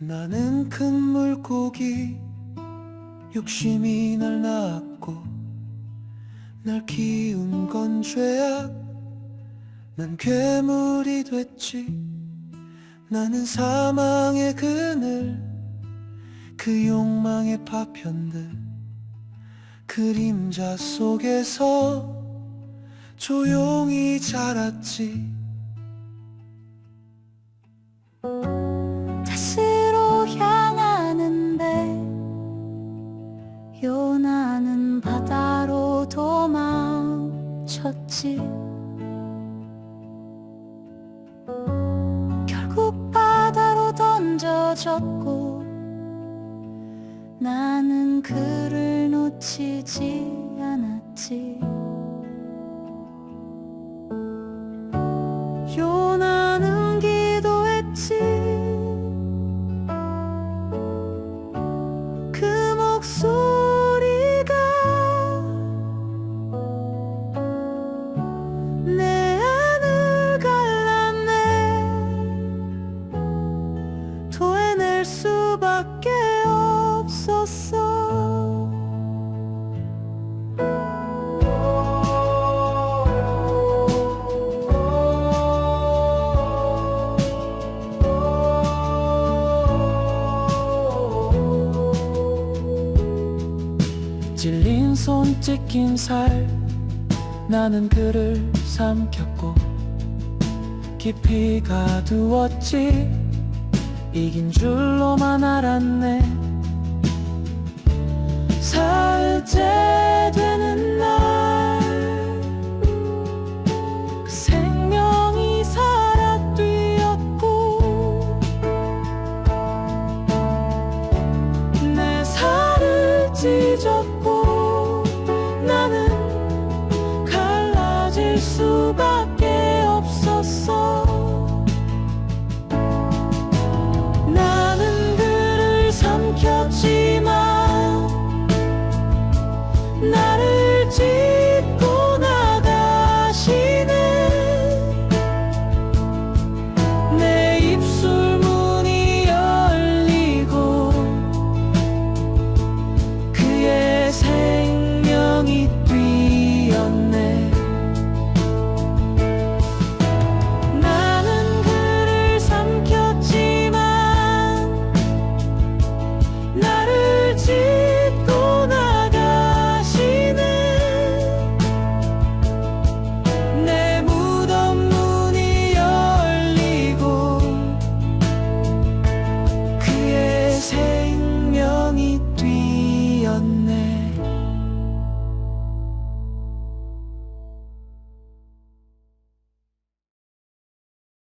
나는 큰 물고기 욕심이 날 낳았고 날 키운 건 죄악. 난 괴물이 됐지. 나는 사망의 그늘 그 욕망의 파편들. 그림자 속에서 조용히 자랐지 도망쳤지. 결국 바다로 던져졌고 나는 그를 놓치지 않았 손 찢긴 살. 나는 그를 삼켰고 깊이 가두었지. 이긴 줄로만 알았네. 사흘째 되는 날그 생명이 살아 뛰었고 내 살을 찢었고 수밖에 없었어. 나는 그를 삼켰지만 나를 짚고 나가시는 내 입술 문이 열리고 그의 생명이